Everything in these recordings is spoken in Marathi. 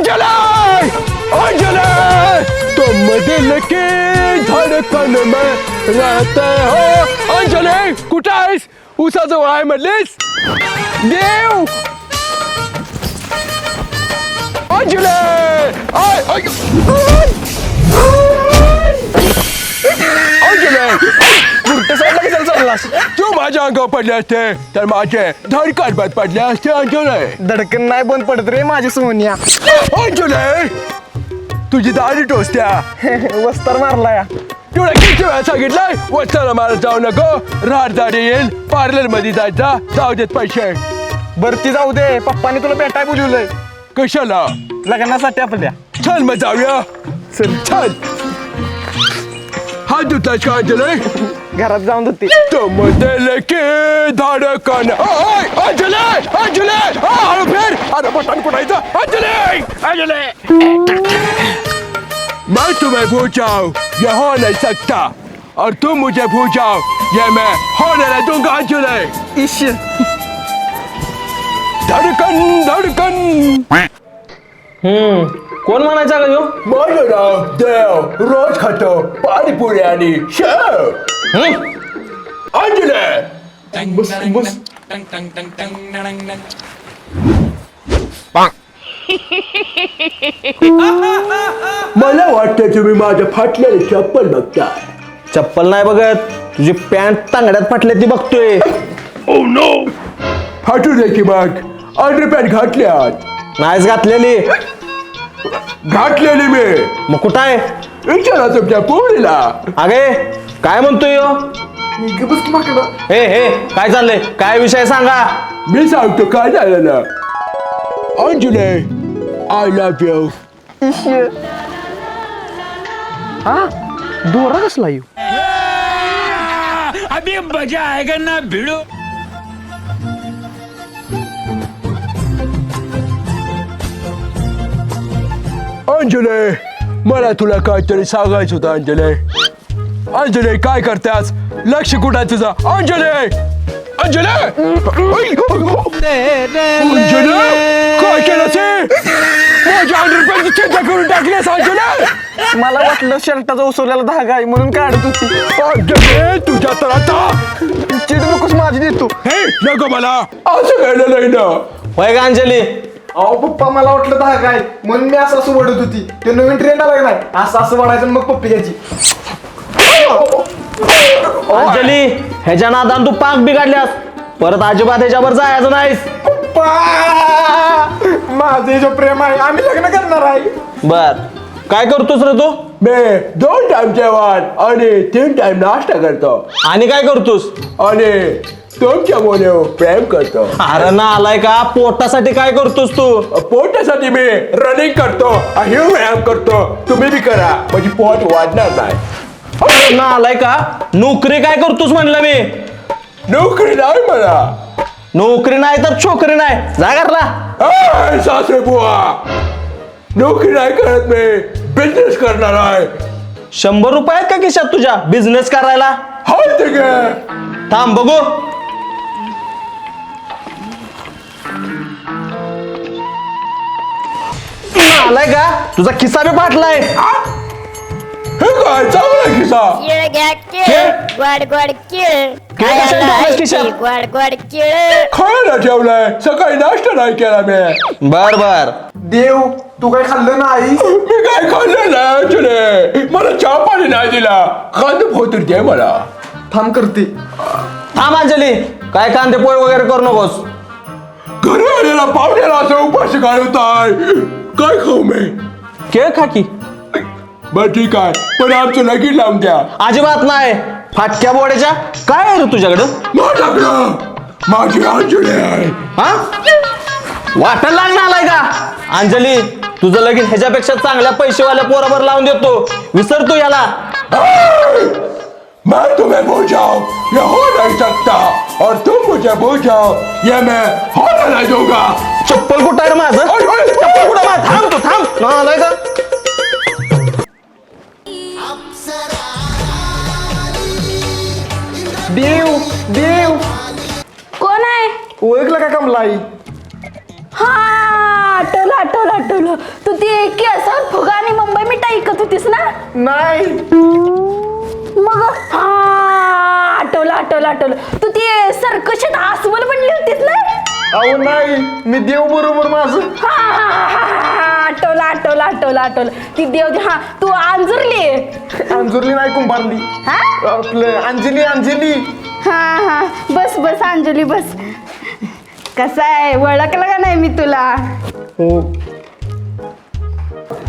अंजलि अंजलि तुम दिल की धडकन में रहते हो। अंजलि कुठं आहेस? उसाजवळ आहे म्हणलीस देव! अंजलि आय आय! उलट साईडला कशाला चाललास तू माझ्या अंगावर पडले असते तर माझे धडकन बंद पडले असते अंजलि. धडकन नाही बंद पडत रे माझी सोनिया. अंजलि तुझी दाढी टोचत्या. वस्तर मारला या तुला किती वेळा सांगितलंय वस्ताला मला जाऊ नको. राहत दाढी येईल पार्लरमध्ये जायचा. जाऊ देत पैसे. भरती जाऊ दे पप्पानी तुला भेटाय बोलवलंय. कशाला? लग्नासाठी आपल्या. चल मग जाऊया. चल. चल. हात धुतास का अंजलि घरात जाऊन होती तुम दिल की धड़कन। ओए अंजलि अंजलि आ हळू फेर। अरे बटन कुठायचं अंजलि अंजलि मैं तुम्हें भूल जाऊँ ये हो नहीं सकता। और तुम मुझे भूल जाओ ये मैं होने नहीं दूँगा अंजलि इश धड़कन धड़कन। हम्म। कोण म्हणायचा का ह्यो माझं नाव देव रोज खातो पाणीपुरी आणि शेव. हम्म? अंजलि! बस बस. मला वाटतं तुम्ही माझं फाटलेलं चप्पल बघता. चप्पल नाही बघत. तुझी पॅन्ट तांगड्यात फाटली ती बघतोय. ओ नो फाटू दे की मग. अंडरपॅन्ट घातल्यात. नाहीच घातलेली. घातलेली मी. मग कुठं आहे विचारा तुमच्या पोरीला. अगे काय म्हणतोय ह्यो बस की माकडा हे हे काय चाललंय? काय विषय सांगा. मी सांगतो काय झालं ना? अंजली आय लव्ह यू हा? दोरा कसला येऊ अभी मजा आएगा ना भिड़ो. अंजली मला तुला काहीतरी सांगायचं होतं अंजली अंजली काय करतेस? लक्ष कुठं आहे तुझं? अंजली अंजली अंजली काय केलं ते माझ्या अंडरपॅन्टची चिंता करून टाकलीस अंजली मला वाटलं शर्टाचा उसवलेला धागा आहे म्हणून काढत होती. अंजली तुझ्या तर आता चिड नकोस माझी देतो. हे नको मला. असं घडलं नाही ना. होय का अंजली? अहो पप्पा मला वाटलं धागा आहे म्हणून मी असं असं वडत होती. ते नवीन ट्रेंड आला का नाही? असं असं वडायचं आणि मग पप्पी घ्यायची. अंजली ह्याच्या नादान तू पाक बिघडल्यास. परत अजिबात ह्याच्यावर जायचं नाहीस. पप्पा! माझे जो प्रेम आहे आम्ही लग्न करणार आहे. बर. काय करतोस रे तू? मी दोन टाइम जेवण आणि तीन टाइम नाश्ता करतो. आणि काय करतोस? आणि तुमच्या मुले प्रेम करतो. अरे ना आलाय का? पोटासाठी काय करतोस तू? पोटासाठी मी रनिंग करतो आणि व्यायाम करतो. तुम्ही बी करा म्हणजे पोट वाढणार नाही. अरे ना आलाय का? नोकरी काय करतोस म्हणलं मी? नोकरी नाही मला नोकरी नाही तर छोकरी नाही. जा आय, सासरे बुवा. नोकरी नाही करत मी बिझनेस करणार आहे. शंभर रुपये आहेत का खिशात तुझ्या? बिझनेस करायला? हाय ते गे थांब बघू. आलाय का? तुझा खिस्सा बी फाटलाय हे काय चांगला खिसा केळ घ्या केळ केळ? गोड गोड केळ. केळ कशाला खायला ठेवलंयस आहे खिशात? की गोड गोड केळ. खायला ठेवलाय. सकाळी नाश्ता नाही केला मी. बर बर. देव तू काय खाल्लं नाही? मी काय खाल्लं नाही तुले मला चहा पाणी नाही दिला. कांद फोतून दे मला. थांब करते. थांब अंजली. काय कांदे पोळ वगैरे करू नकोस. घरी आलेला पाहुण्याला असं उपाशी घालवताय. काय खाऊ मी? केळ खा की. बर ठीक आहे. पण आमचं लगीन लावून द्या. अजिबात नाही. फाटक्या बोड्याच्या काय आहे रे तुझ्याकडं? माझ्याकडं? माझी अंजली आहे. हा? वाटायला लागणार आलाय का? अंजली तुझं लगीन ह्याच्यापेक्षा चांगल्या पैसेवाल्या पोराबर लावून देतो. विसर तू याला! मैं तुम्हें भूल जाऊं ये हो नहीं सकता। और तुम मुझे भूल जाओ ये मैं होने नहीं दूंगा। चप्पल कुठं आहे रे माझं? ओय, ओय, चप्पल कुठं आहे? थांब तू थांब. ना आलाय का? देव देव. कोण आहे? ओळखलं का कमलाई? हा आठवलं आठवलं आठवलं. तू ती केसात फुगा आणि मुंबई मिठाई ऐकत होतीस ना? नाही. आठवलं आठवलं. तू ती सर्कशात आसवल बनली होतीस ना? अहो नाही. मी देव बरोबर माझं. हा, हा, हा, हा, आठवलं आठवलं आठवलं आठवलं. ती देव हा तू अंजुरली अंजुरली नाही कुंभारली. हा? आपलं अंजली अंजली. हा हा. बस बस अंजली बस. कसा आहे? ओळखलं का नाही मी तुला? हो.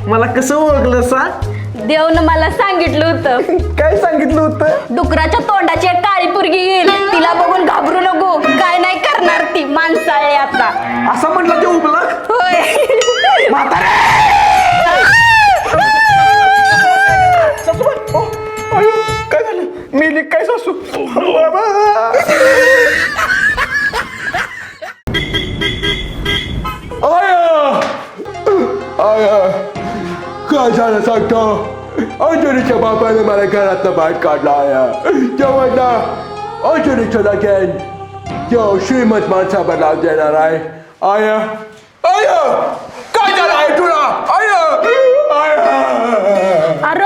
मला कसं ओळखलं सा देवनं मला सांगितलं होतं. काय सांगितलं होतं? डुकराच्या तोंडाची एक काळी पुरगी येईल. तिला बघून घाबरू नको. काय नाही करणार ती माणसाळे आता. असं म्हटलं ते झालं सांगतो. अंजलीच्या बापाने मला घरातनं बाहेर काढला आया तेव्हा ना अंजलीचं लगेन तो श्रीमंत माणसावर लाव देणार आहे. आया आया काय झालं आहे तुला? आया आया. अरे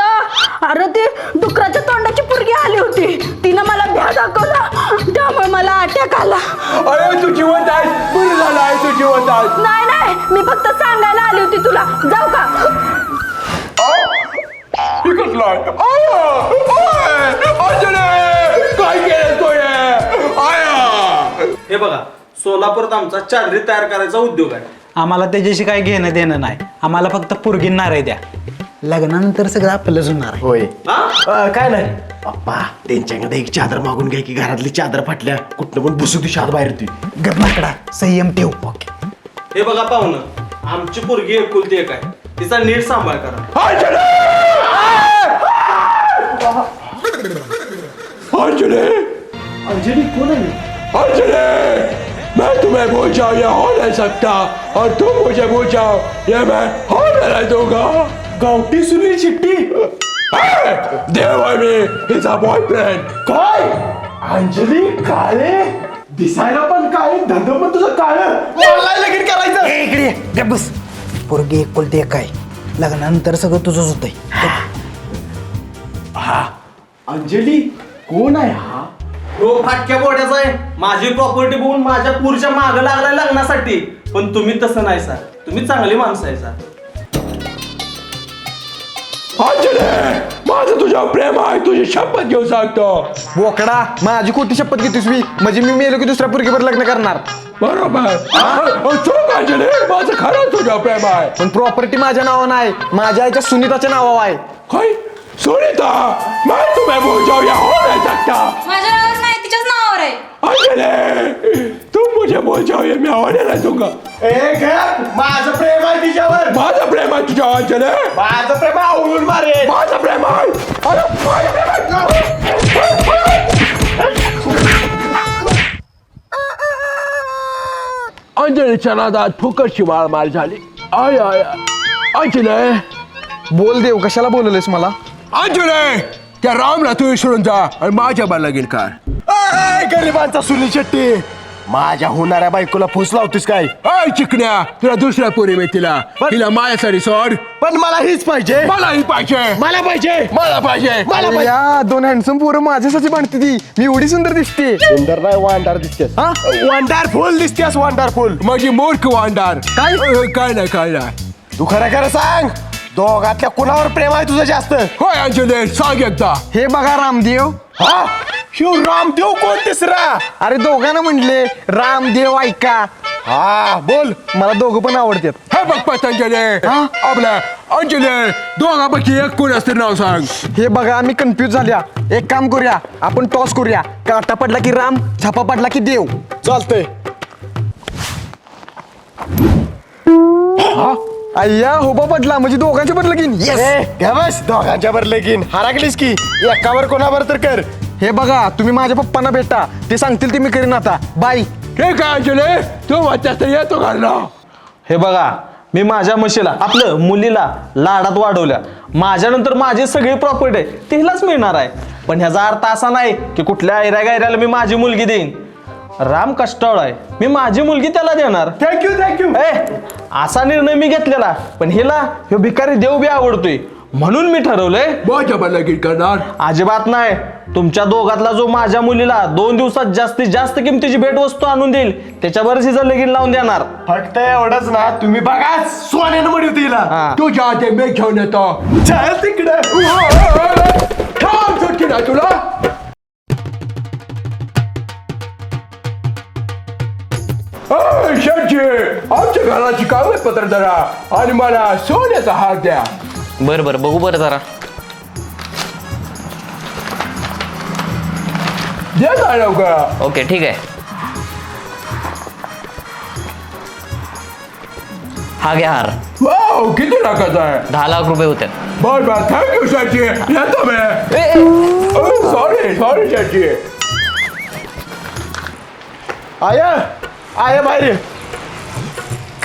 अरे ती डुकराच्या तोंडाची पुरगी आली होती. तिनं मला भ्या दाखवला. त्यामुळे मला अटॅक आला. अरे तू जिवंत आहेस? बरं झालं आहे तू जिवंत आहेस. नाही नाही मी फक्त सांगायला आली होती तुला. जाऊ का? इकडला आया ओय! अंजली काय केलं तू हे? आया हे बघा सोलापूरात आमचा चादरी तयार करायचा उद्योग आहे. आम्हाला त्याच्याशी काही घेणं देणं नाही. आम्हाला फक्त पुरगींना रे द्या. लग्नानंतर सगळं आपलंच होणार आहे. होय. हा? अ, काय नाही. पप्पा त्यांच्याकडे एक चादर मागून घ्या की घरातली चादर फाटल्या कुठनं पण बसू ती शाद बाहेर ती गरमाकडा संयम ठेव. ओके हे बघा पाहुणं आमची पोरगी एकुलती एक आहे. तिचा नीट सांभाळ करा. अंजलि! अंजली कोण आहे? अंजलि! मैं तुम्हें भूल जाऊं ये हो नहीं सकता। और तुम मुझे भूल जाओ ये मैं होने नहीं दूंगा। गावठी सुनील शेट्टी। देव मी हिचा बॉयफ्रेंड काय? अंजली काळे? दिसायला पण काळे धंद पण तुझं काळ. लगीन करायचं. ए, इकडे ये. गप बस. पोरगी एकुलती एक आहे. लग्नानंतर सगळं तुझंच होतंय. अंजली कोण आहे हा? तो फाटक्या बोड्याचा आहे. माझी प्रॉपर्टी बघून माझ्या पुरच्या मागं लागलाय लग्नासाठी. पण तुम्ही तसं नाही सर तुम्ही चांगली माणसं आहे सर अंजलि माझं तुझ्या प्रेम आहे. तुझी शपथ घेऊन सांगतो बोकडा माझी खोटी शपथ घेतोस मी? म्हणजे मी मेलो की दुसऱ्या पुरगीवर लग्न करणार? बरोबर. अ, चूक अंजलि. माझं खरं तुझ्या प्रेम आहे. पण प्रॉपर्टी माझ्या नावावर नाही. माझ्या आईच्या सुनीताच्या नावावर आहे. काय सुनीता मैं तुम्हें भूल जाऊं ये हो नहीं सकता माझ्या नावावर नाही तिच्याच नावावर आहे. अंजलि तुम मुझे भूल जाओ ये मैं होने नहीं दूंगा। ए गप, माझं प्रेम आहे तिच्यावर. माझं प्रेम आहे तुझ्या अंजलि? माझं प्रेम आवळून मारे माझं प्रेम आहे? अरे माझं प्रेम आहे. अंजलीच्या नादात फुकटची माळ झाली. आय आय आय. अंजली? बोल देव कशाला बोलवलेस मला? अंजली त्या रामला तू विसरून जा आणि माझ्या बा लगीन कर ए, गरिबांचा सुनील शेट्टी. माझ्या होणाऱ्या बायकोला फुस लावतीस काय? अय चिकण्या तुला दुसऱ्या पोरी मिळतीला तिला. माझ्यासाठी सोड. पण मला हीच पाहिजे. मलाही पाहिजे. मला पाहिजे. मला पाहिजे. मला पाहिजे. या दोन हँडसम पोरं माझ्यासाठी बांधते ती. मी एवढी सुंदर दिसते. सुंदर नाही वांडार दिसतेस. हा? वंडरफुल दिसतेस वंडरफुल माझी मूर्ख वांडार काय? अ, काय नाही काय नाही. तू खरं खरं सांग. दोघातल्या कुणावर प्रेम आहे तुझं जास्त? होय अंजली सांग एकदा. हे बघा रामदेव. हा? शिव रामदेव कोण तिसरा? अरे दोघांना म्हणले रामदेव ऐका. हा बोल. मला दोघं पण आवडतात. हे बघ पतंजली. हा? आपल्या अंजली दोघांपैकी एक कोण असते नाव सांग. हे बघा आम्ही कन्फ्यूज झाल्या. एक काम करूया आपण टॉस करूया. काटा पडला की राम झापा पडला की देव. चालतंय. अय्या होबा पडला म्हणजे दोघांचे पडलं की येस ए घ्या बस दोघांच्या वर लगीन हारागलीस की? एकावर कोणावर तर कर. हे बघा तुम्ही माझ्या पप्पांना भेटा. ते सांगतील ते मी करीन आता. बाय ठीक आहे अंजली? तू तर येतो घरला. हे बघा मी माझ्या म्हशीला आपलं मुलीला लाडात वाढवल्या. माझ्यानंतर माझी सगळी प्रॉपर्टी आहे तिलाच मिळणार आहे. पण ह्याचा अर्थ असा नाही की कुठल्या ऐऱ्या गायऱ्याला मी माझी मुलगी देईन. राम कष्टाळ आहे. मी माझी मुलगी त्याला देणार. थँक्यू थँक्यू ए असा निर्णय मी घेतलेला. पण हिला ह्यो भिकारी देव बी आवडतोय. म्हणून मी ठरवलंय माझ्या मला लगीन करणार. अजिबात नाही. तुमच्या दोघातला जो माझ्या मुलीला दोन दिवसात जास्तीत जास्त किमतीची भेट वस्तू आणून देईल त्याच्यावरच हिचं लगीन लावून देणार. फक्त एवढंच ना तुम्ही बघा सोन्यानं म्हणू तिला. तुझ्या मी घेऊन येतो. चल तिकडे. थांब सुट्टी ना तुला. शेठजी आमच्या घराची कागदपत्र जरा आणि मला सोन्याचा हार द्या. बर बर बघू बरं जरा. द्या ना लवकर. ओके ठीक आहे. हा घ्या हार. वाव किती लाखाचा आहे. दहा लाख रुपये होते. बर बर थँक्यू शेठजी येतो मी सॉरी सॉरी शेठजी आय आय बाहेर ये.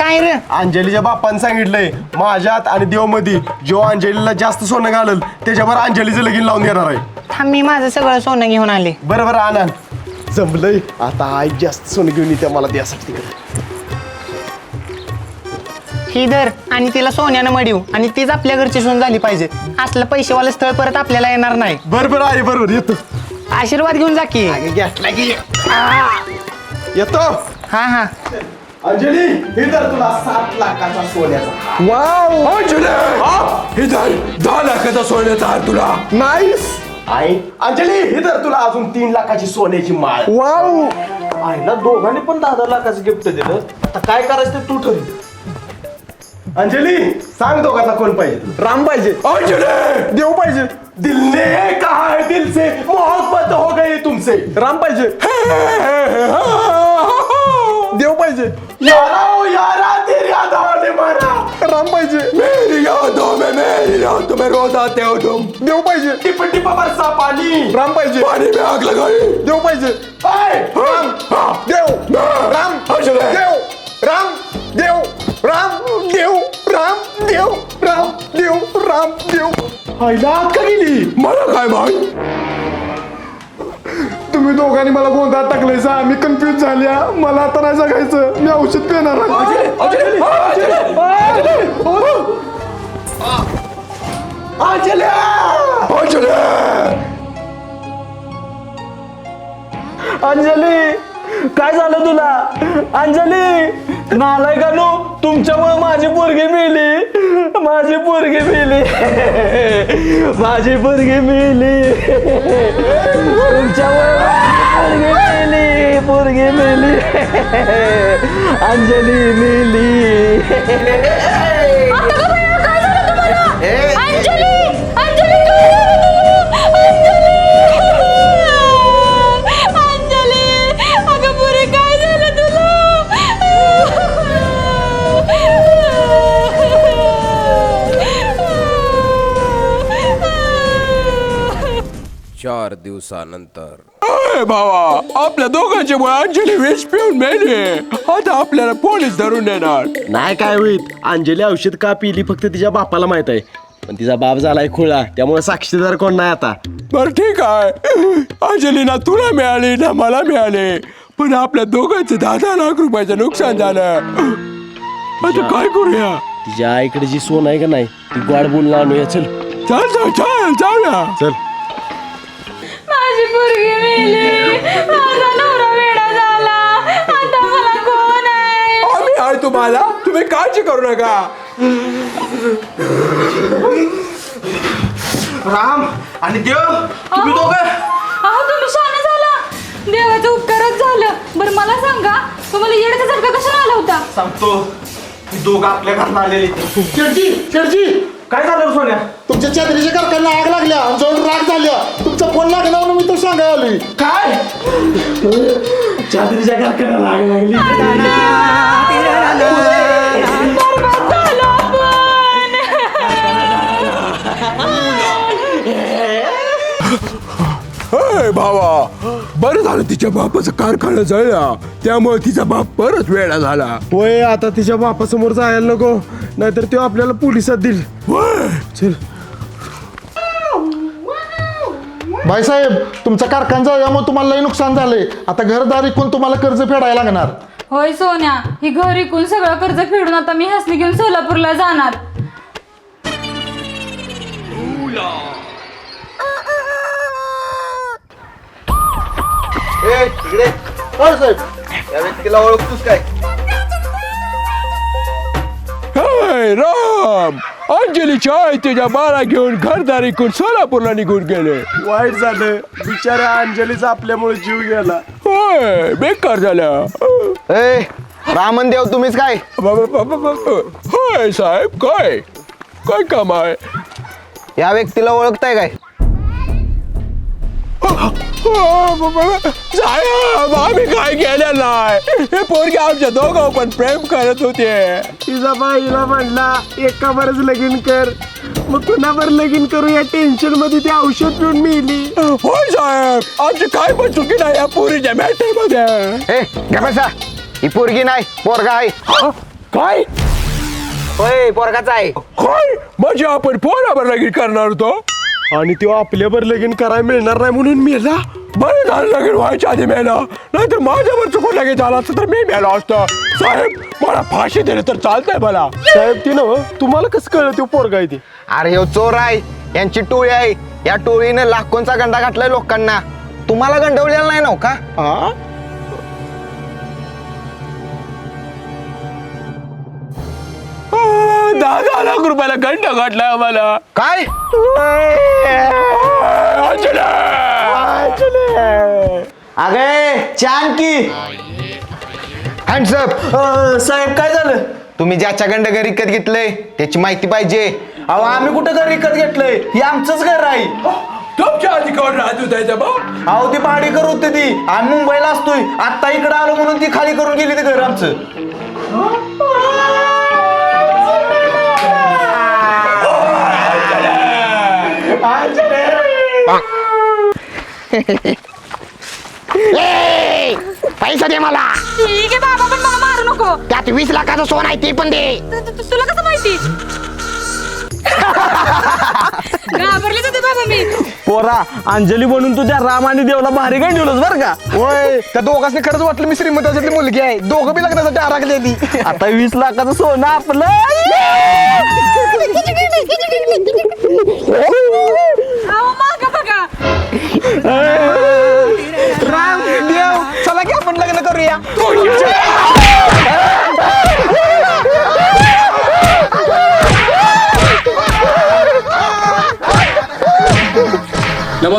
काय रे? अंजलीच्या बापानं सांगितलंय माझ्यात आणि देवमध्ये जो अंजलीला जास्त सोनं घालल त्याच्यावर अंजलीचं लगीन लावून देणार आहे. थांब मी माझं सगळं सोनं घेऊन आले. बरं बरं आनंद जमलंय? आता आई जास्त सोनं घेऊन येते मला द्यासाठी तिकडे. ही धर आणि तिला सोन्यानं मडिव आणि तीच आपल्या घरची सोन झाली पाहिजे. असलं पैसेवालं स्थळ परत आपल्याला येणार नाही. बरं बरं आई बरोबर येतो. आशीर्वाद घेऊन जा की. घेतला की. येतो. हा हा. अंजली हे तर तुला सात लाखाचा सोन्याचा वाव! अंजली! इधर दहा लाखाचा सोन्याचा हार तुला. नाईस! आई अंजली हे तर तुला अजून तीन लाखाची सोन्याची माळ. वाव! आईला दोघांनी पण दहा दहा लाखाचं गिफ्ट दिलं. आता काय करायचं ते तू ठरव. अंजली सांग दोघांना कोण पाहिजे राम पाहिजे. अंजली! देव पाहिजे. दिल ने कहा है दिल से मोहब्बत हो गई तुमसे. राम पाहिजे. देव पाहिजे. यारा ओ यारा तेरी यादों ने मारा. राम पाहिजे. मेरी यादों में मेरी रातों में रोज आते हो तुम देव पाहिजे. टिप टिप बरसा पाणी राम पाहिजे. पानी में आग लगाई. देव पाहिजे. राम. देव. राम. देव. राम. देव. राम. देव. राम. देव. राम. देव. राम. देव. का गेली मला काय माहीत? तुम्ही दोघांनी मला गोंधळात टाकलंय. सा मी कन्फ्युज झाल्या मला आता नाही जगायचं. मी औषध पिणार अंजली काय झालं तुला? अंजली. नालाय का नो? तुमच्यामुळे माझी पोरगी मिली. माझी पोरगी मिली. माझी पोरगी मिली. तुमच्यामुळे माझी पोरगी मिली. पोरगी मिली. अंजली मिली. दिवसानंतर. भावा आपल्या दोघांच्या मुळे अंजली विष पिऊन मेली. आता आपल्याला पोलीस धरून नेणार. नाही काय होईत अंजली औषध का पिली फक्त तिच्या बापाला माहीत आहे. पण तिचा बाप झालाय खुळा त्यामुळे साक्षीदार कोण नाही आता. बर ठीक आहे. अंजली ना तुला मिळाली ना मला मिळाले. पण आपल्या दोघांचं दहा दहा लाख रुपयाचं नुकसान झालं. आता काय करूया? तिच्या आईकडे जी सोन आहे का नाही ती गोड बोलून आणूया. चल. चल चल चल जाऊया. चल. पोरगी मेली. माझा नवरा वेडा झाला. आता मला कोण आहे? आम्ही आहे तुम्हाला. तुम्ही काळजी करू नका. राम आणि देव तुम्ही दोघं? अहो तुम्ही शाने झाला. देवाचं उपकारच झालं. बरं मला सांगा तुम्हाला येडचा झटका कशाला आला होता? सांगतो दोघं आपल्या घरात आलेली. शेडजी शेडजी काय झालं रे सोन्या? तुमच्या चादरीच्या कारखान्याला आग लागल्या आमच्यावर राग झाल्या. तुमचा फोन लागला म्हणून मी तो सांगायला आलोय. काय? चादरीच्या कारखान्याला आग लागली. अय भावा. बरं झालं तिच्या बापाचा कारखाना जळला. त्यामुळे तिचा बाप परत वेळा झाला. होय आता तिच्या बापासमोर जायला नको. नाहीतर तो आपल्याला पोलिसात देईल. होय. चल. भाईसाहेब तुमचा कारखाना झाल्यामुळे तुम्हाला लई नुकसान झालंय. आता घरदार इकून तुम्हाला कर्ज फेडायला लागणार. होय सोन्या. ही घर विकून सगळं कर्ज फेडून आता मी हसनी घेऊन सोलापूरला जाणार. ए तिकडे. साहेब या व्यक्तीला ओळखतोस काय? हाय राम. अंजलीच्या आई तुझ्या बाळा घेऊन घरदारी करून सोलापूरला निघून गेले. वाईट झालं. बिचाऱ्या अंजलीचा आपल्यामुळे जीव गेला. होय बेकार झाल्या ए रामन देव तुम्हीच काय? बाबा, बाबा, बाबा. होय साहेब काय? काय काम आहे? या व्यक्तीला ओळखताय काय? हो. साहेब आम्ही काय केलं नाही? हे पोरगे आमच्या दोघं पण प्रेम करत होते. तिचा बाईला म्हणला एका बरच लगीन कर. मग कुणावर लगीन करू या टेन्शनमध्ये ती औषध पिऊन मिली. होय साहेब आमची काय पण चुकी नाही या पोरीच्या मॅटरमध्ये ए गपसा ही पोरगी नाही पोरगा आहे. काय? होय पोरगाचा आहे. काय म्हणजे आपण पोरावर लगीन करणार होतो? आणि तो आपल्यावर लगीन करायला मिळणार नाही म्हणून मेला? बरं झालं लगीन व्हायच्या आधी मेला. नाहीतर माझ्यावर चुकून लगेच झाला असतं तर मी मेलो असतो. साहेब मला फाशी दिली तर चालतंय मला. साहेब ती नव तुम्हाला कसं कळलं तो पोरगा आहे ते? अरे हो चोर आहे. यांची टोळी आहे. या टोळीनं लाखोंचा गंडा घातलाय लोकांना. तुम्हाला गंडवलेला नाही नव का? आ, दहा लाख रुपयाला घंटा गाठलाय आम्हाला. काय? अगे छान की. हँडसअप साहेब काय झालं? तुम्ही ज्याच्या गंड घर विकत घेतलंय त्याची माहिती पाहिजे. अहो आम्ही कुठं घर विकत घेतलंय? हे आमचंच घर आहे. तुमच्या आधी कोण राहत होता भाऊ अहो ती भाडेकर होते ती. आम्ही मुंबईला असतोय. आता इकडे आलो म्हणून ती खाली करून गेली ते घर आमचं. पैसा दे मला ठीक आहे बाबा पण मला मारू नको त्यात वीस लाखाचं सोन आहे ते पण दे तु- तु- तुला कसं माहिती घाबरलेच होते बाबा मी पोरा अंजली म्हणून तू त्या राम आणि देवला भारी काय ठेवलंस बरं का होय त्या दोघांनी खरंच वाटलं मी श्रीमंताची मुलगी आहे दोघं बी लग्नासाठी आराखलेली आता वीस लाखाचं सोनं आपलं